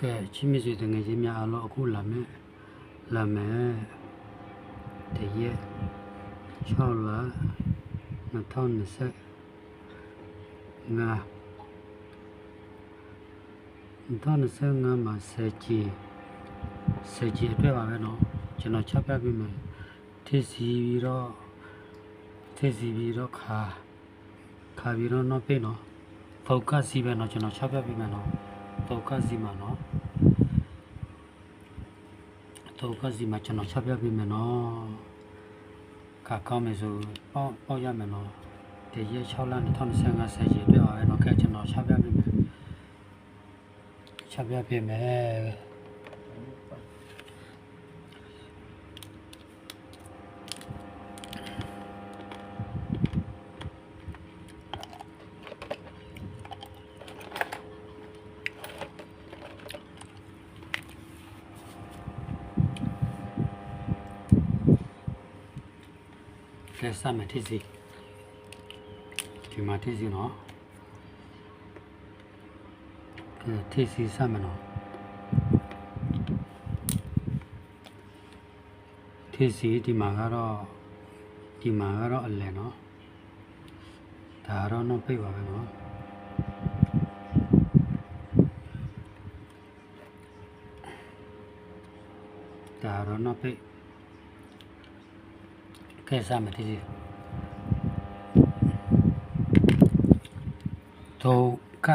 ကဲချင်းမြစီတငယ်ချင်းများအားလုံးအခုလာမယ်လာမယ်တရက်6လ2020ငါ2025မှာစက်ကြီးစက်ကြီးအတွက်ပါပဲเนาะကျွန်တော်ချက်ပြပေးမယ်ထစ်စီပြီးတော့ထစ်စီပြီးတော့ခါခါပြီးတော့နောက်ပြေးเนาะ focus စီပဲเนาะကျွန်တော်ချက်ပြပေးမယ်เนาะ focus စီမှာเนาะ ဒုက္ခစီမှာကျွန်တော်ချပြပေးမယ်နော်ခါကောင်းမယ်ဆိုပေါ့ပေါ့ရမယ်နော်ဒီရက်6လ2025ဆယ်ရေပြပါပဲနော်ကဲကျွန်တော်ချပြပေးမယ်ချပြပေးမယ် ကဲစမယ်ထစ်စီဒီမှာထစ်စီနော်ကဲထစ်စီစမယ်နော်ထစ်စီဒီမှာကတော့ဒီမှာကတော့အလယ်နော်ဒါကတော့တော့ပြိတ်ပါပဲနော်ဒါကတော့တော့ပြိတ် ကဲစမယ်ဒီစီတော့က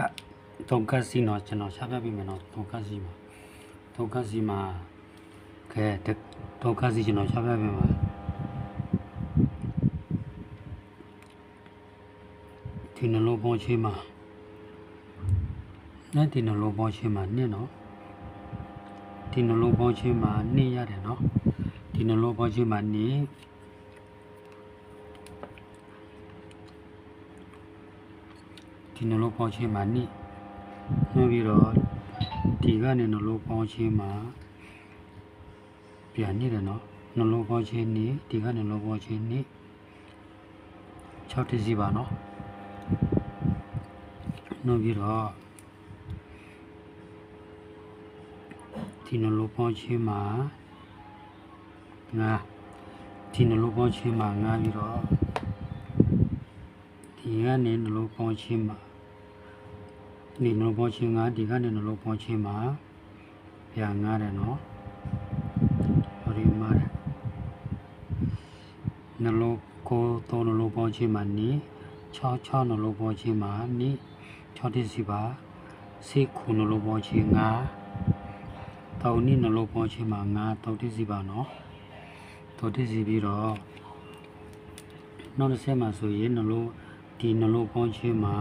တော့ကစီနော်ကျွန်တော်ရှာပြပြမယ်နော်တော့ကစီမှာတော့ကစီမှာကဲတော့ကစီကျွန်တော်ရှာပြပြမှာဒီနလိုပေါ်ချင်းမှာနဲ့ဒီနလိုပေါ်ချင်းမှာနင့်နော်ဒီနလိုပေါ်ချင်းမှာနင့်ရတယ်နော်ဒီနလိုပေါ်ချင်းမှာနင့် ဒီနှလုံးပေါင်းခြင်းမှာနိနှုတ်ပြီးတော့ဒီကနေနှလုံးပေါင်းခြင်းမှာပြန်နေတယ်နော်နှလုံးပေါင်းခြင်းနိဒီကနေနှလုံးပေါင်းခြင်းနိ6တစီပါနော်နှုတ်ပြီးတော့ဒီနှလုံးပေါင်းခြင်းမှာငါဒီနှလုံးပေါင်းခြင်းမှာငါပြီးတော့ ဒီကနေနှလုံးပေါင်းခြင်းမှာဒီနှလုံးပေါင်းခြင်းကဒီကနေနှလုံးပေါင်းခြင်းမှာပြန်ငားတယ်နော်ဟောဒီမှာတယ်နှလုံးကိုသုံးနှလုံးပေါင်းခြင်းမှာနိ6 6နှလုံးပေါင်းခြင်းမှာနိ6တိစီပါစိတ်ခုနှလုံးပေါင်းခြင်းငါတောင်းနိနှလုံးပေါင်းခြင်းမှာငါတောင်းတိစီပါနော်တောင်းတိစီပြီးတော့နောက်တစ်ဆက်မှာဆိုရင်နှလုံး ဒီနှလုံးပေါင်းခြင်းမှာ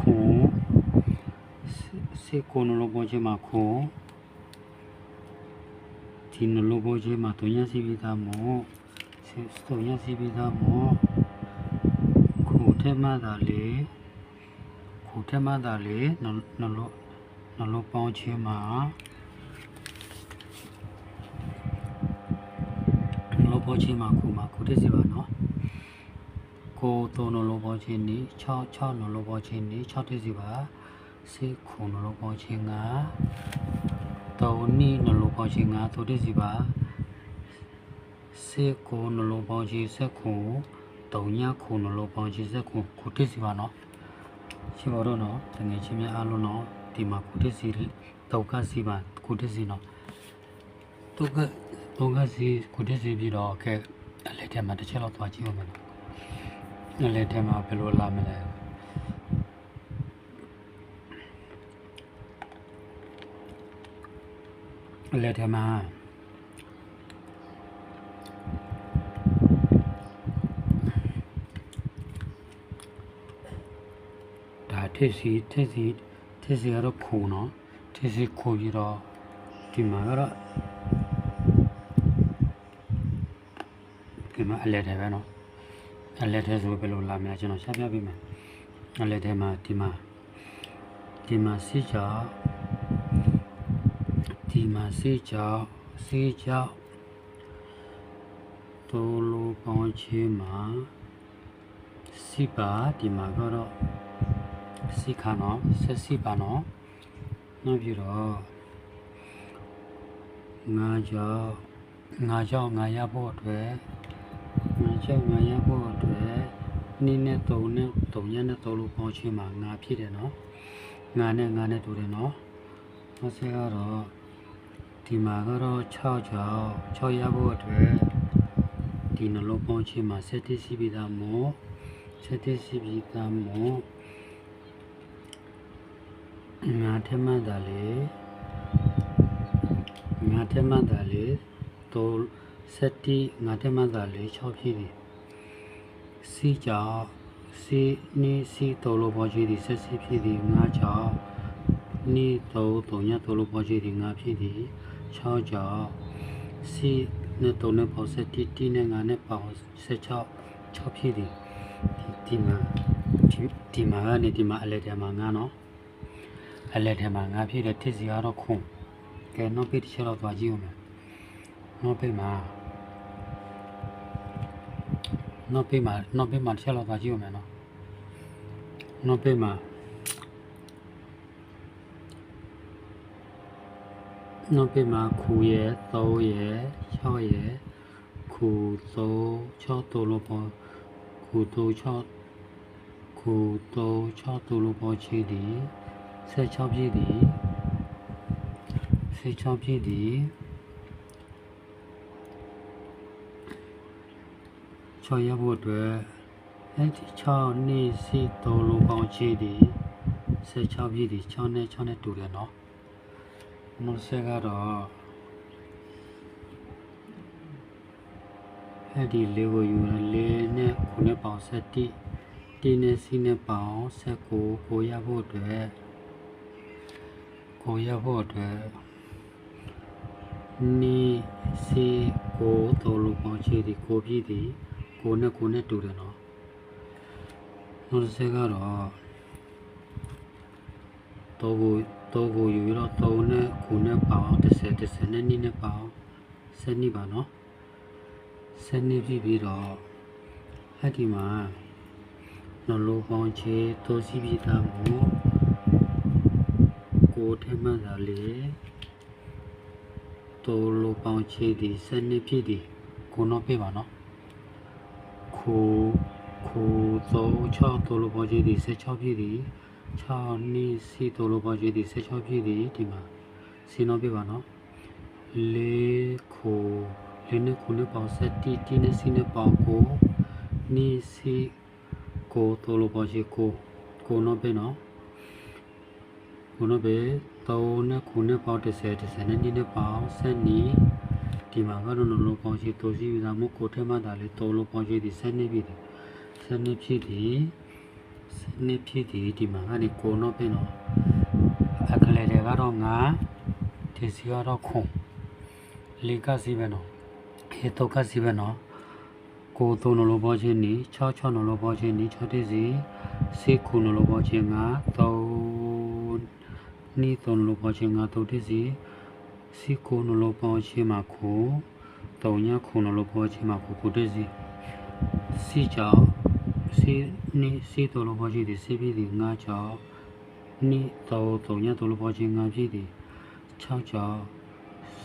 ခုစေကိုနှလုံးပေါင်းခြင်းမှာခုဒီနှလုံးပေါင်းခြင်းမှာတုံရစီပြီးသားမို့စေတုံရစီပြီးသားမို့ခုထဲမှာသာလေခုထဲမှာသာလေနှနှလုံးနှလုံးပေါင်းခြင်းမှာနှလုံးပေါင်းခြင်းမှာခုမှာခုတည်းစီပါနော် ကိုသုံးနှလုံးပေါင်းခြင်းနေ6 6နှလုံးပေါင်းခြင်းနေ6တိစီပါစေခုနှလုံးပေါင်းခြင်းကတောနိနှလုံးပေါင်းခြင်းကသိုတိစီပါစေခုနှလုံးပေါင်းခြင်းစက်ခုတုံညခုနှလုံးပေါင်းခြင်းစက်ခုခုတိစီပါနော်ရှိပါတော့နော်တကယ်ချင်းများအားလုံးနော်ဒီမှာခုတိစီတောက်ကစီပါခုတိစီနော်တောကတောကစီခုတိစီပြီးတော့ကဲအလက်ထဲမှာတစ်ချက်လောက်သွားကြည့်အောင်မယ် နော်အဲ့လေထဲမှာဘယ်လိုလာမလဲအဲ့လေထဲမှာဒါထစ်စီထစ်စီထစ်စီကတော့ခုနော်ထစ်စီခုပြီးတော့ဒီမှာကတော့ဒီမှာအလဲထဲပဲနော် အလက်ထဲဆိုဘယ်လိုလာမလဲကျွန်တော်ဆက်ပြပေးမယ်အလက်ထဲမှာဒီမှာဒီမှာစီကြောက်ဒီမှာစီကြောက်စီကြောက်ဒိုလိုပေါင်းချင်းမှာစီပါဒီမှာကတော့စီခါနော်ဆက်စီပါနော်နောက်ပြီးတော့ငါကြောင့်ငါကြောင့်ငါရဖို့အတွက် ငါကြောင့်ငါရဖို့အတွက်နိနဲ့တုံနဲ့တုံရနဲ့တုံလို့ပေါင်းချင်းမှာငါဖြစ်တယ်နော်ငါနဲ့ငါနဲ့တူတယ်နော်နောက်ဆက်ကတော့ဒီမှာကတော့6ကြောင့်6ရဖို့အတွက်ဒီနှလုံးပေါင်းချင်းမှာ7တိရှိပြီးသားမို့7တိရှိပြီးသားမို့ငါထမှတ်တာလေငါထမှတ်တာလေတော့ စက်တီငါထမှတ်တာလေ6ဖြစ်တယ်စီကြောင့်စီနေစီတော်လို့ပေါ်ချီဒီဆက်စီဖြစ်ဒီငါကြောင့်နေတော့တုံညတော်လို့ပေါ်ချီဒီငါဖြစ်ဒီ6ကြောင့်စီနဲ့တုံနဲ့ပေါ်ဆက်တီတီနဲ့ငါနဲ့ပေါ်ဆက်6 6ဖြစ်ဒီဒီမှာဒီဒီမှာကနေဒီမှာအလဲထဲမှာငါနော်အလက်ထဲမှာငါဖြစ်တဲ့တစ်စီကတော့ခွန်ကဲနောက်ပိတ်တစ်ချက်တော့သွားကြည့်ဦးမယ် နောက်ပိတ်မှာနောက်ပိတ်မှာနောက်ပိတ်မှာတစ်ချက်တော့သွားကြည့်ဦးမယ်နော်နောက်ပိတ်မှာနောက်ပိတ်မှာခူရဲ့3ရဲ့6ရဲ့ခူ3 6တိုလို့ပေါ့ခူ3 6ခူ3 6တိုလို့ပေါ့ချီသည်16ပြည့်သည်16ပြည့်သည် 6ရက်ဖို့အတွက်အဲဒီ6နေ့စီ3လုံးပေါင်းချီသည်16ပြည့်သည်6နဲ့6နဲ့တူတယ်နော်နောက်ဆက်ကတော့အဲ့ဒီလေးကိုယူရလေးနဲ့ခုနှစ်ပေါင်း7တိတင်းနဲ့စီးနဲ့ပေါင်း19ကိုရဖို့အတွက်ကိုရဖို့အတွက်နီစီကိုတော်လို့ပေါင်းချေဒီကိုပြည့်ဒီ ကိုနဲ့ကိုနဲ့တူတယ်နော်နောက်တစ်ချက်ကတော့တော့ကိုတော့ကိုယူရတော့တော့နဲ့ကိုနဲ့ပေါင်း30 30နဲ့နီနဲ့ပေါင်း7နီးပါနော်7နီးပြီးပြီးတော့အဲ့ဒီမှာနော်လိုပေါင်းချေတိုးစီပြီးသားမို့ကိုထဲမှသာလေတိုးလိုပေါင်းချေဒီစနစ်ဖြစ်ဒီကိုတော့ပြပါနော် ခိုခိုသော6တိုးလိုပေါင်းချေဒီ16ဖြစ်ဒီ6နီးစီတိုးလိုပေါင်းချေဒီ16ဖြစ်ဒီဒီမှာစီနော်ပြပါနော်လေးခိုလေးနဲ့ခုနဲ့ပေါင်း7တီတီနဲ့စီနဲ့ပေါင်းကိုနီးစီကိုတိုးလိုပေါင်းချေကိုကိုနော်ပြနော်ခုနပဲ3နဲ့ခုနဲ့ပေါင်း30 30နဲ့2နဲ့ပေါင်း7နီ ဒီမှာကတော့လုံးလုံးပေါင်းရှိတိုးရှိပြီးသားမို့ကိုထဲမှာဒါလေးသုံးလုံးပေါင်းရှိသည်7နှစ်ပြည့်သည်7နှစ်ပြည့်သည်7နှစ်ပြည့်သည်ဒီမှာကနေကိုတော့ပြင်တော့အခလေတွေကတော့ငါဒီစီကတော့ခုံလေကစီပဲနော်ဟေတုကစီပဲနော်ကိုသုံးလုံးပေါင်းရှိနေ6 6လုံးပေါင်းရှိနေ6တိစီ6ခုလုံးပေါင်းရှိငါ3နီးသုံးလုံးပေါင်းရှိငါ3တိစီ6 siku nolopo chima ku tonya ku nolopo chima ku ku dezi si chao si ni si to lopo chi di si bi di nga chao ni to tonya to lopo chi nga chi di chao chao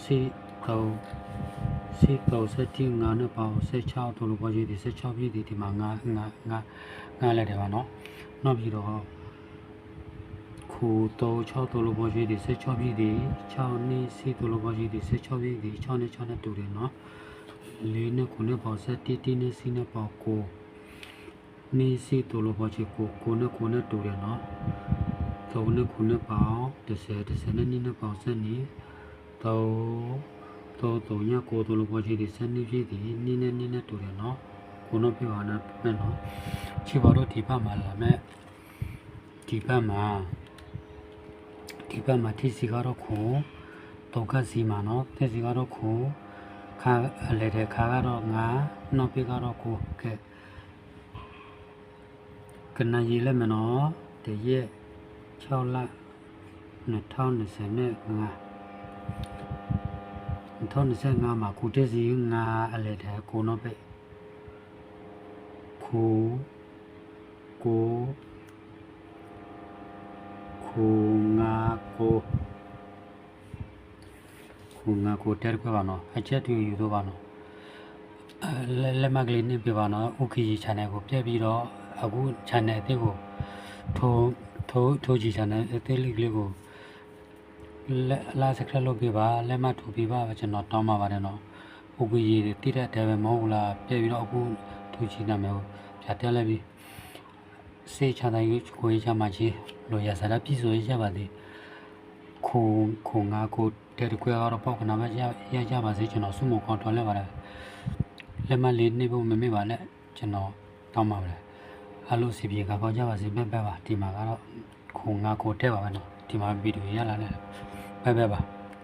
si to si to se ti nga ne pao se chao to lopo chi di se chao bi di di ma nga nga nga nga le de ba no နောက်ပြီးတော့ ခုတော့6တိုလိုပေါ်ရှိသည်16ပြည့်သည်6နှစ်စီတိုလိုပေါ်ရှိသည်16ပြည့်သည်6နဲ့6နဲ့တူတယ်နော်4နဲ့9နဲ့ပေါ့7တီနဲ့စီနဲ့ပေါ့9နေစီတိုလိုပေါ်ရှိ9 9နဲ့9နဲ့တူတယ်နော်3နဲ့9နဲ့ပေါ့10 10နဲ့2နဲ့ပေါ့7နေတော့တော့တော့ည9တိုလိုပေါ်ရှိသည်7နှစ်ပြည့်သည်2နဲ့2နဲ့တူတယ်နော်ခုနပြပါနဲ့ပဲနော်ချီပါတော့ဒီဘက်မှာလာမဲ့ဒီဘက်မှာ ဒီဘက်မှာထိစီကတော့ခုတုံခတ်စီမှာနော်ထိစီကတော့ခုခါအလဲတဲ့ခါကတော့ငါနောက်ပြကတော့ကိုကဲကနရီလက်မနော်တရက်6လ2020နဲ့ငါ2025မှာကိုတစီငါအလဲတဲ့ကိုနော်ပဲကိုကို ခုငါကိုခုငါကိုတက်ခွဲပါနော်အချက်တူယူတော့ပါနော်အဲလက်လက်မကလေးနဲ့ပြပါနော် OKG channel ကိုပြက်ပြီးတော့အခု channel အသစ်ကိုထိုးထိုးထိုးကြည့် channel အသစ်လေးကလေးကိုလက်လာစခရက်လုပ်ပြပါလက်မထိုးပြပါကျွန်တော်တောင်းပါပါတယ်နော် OKG တိတဲ့တယ်ပဲမဟုတ်ဘူးလားပြက်ပြီးတော့အခုထိုးကြည့်နာမည်ကိုဖြတ်တက်လိုက်ပြီး စေချာတိုင်းကိုရေးချမှာချင်းလိုရစားတာပြည့်စုံရပါသေးခုခုငါကိုတဲ့ကွဲကတော့ပေါက်ကနာမရရရပါစေကျွန်တော်စုမကောင်းတော်လဲပါတယ်လက်မလေးနေဖို့မမေ့ပါနဲ့ကျွန်တော်တောင်းပါပါတယ်အားလုံးစီပြေကကောင်းကြပါစေပဲပဲပါဒီမှာကတော့ခုငါကိုတက်ပါမယ်နော်ဒီမှာဗီဒီယိုရလာတယ်ပဲပဲပါ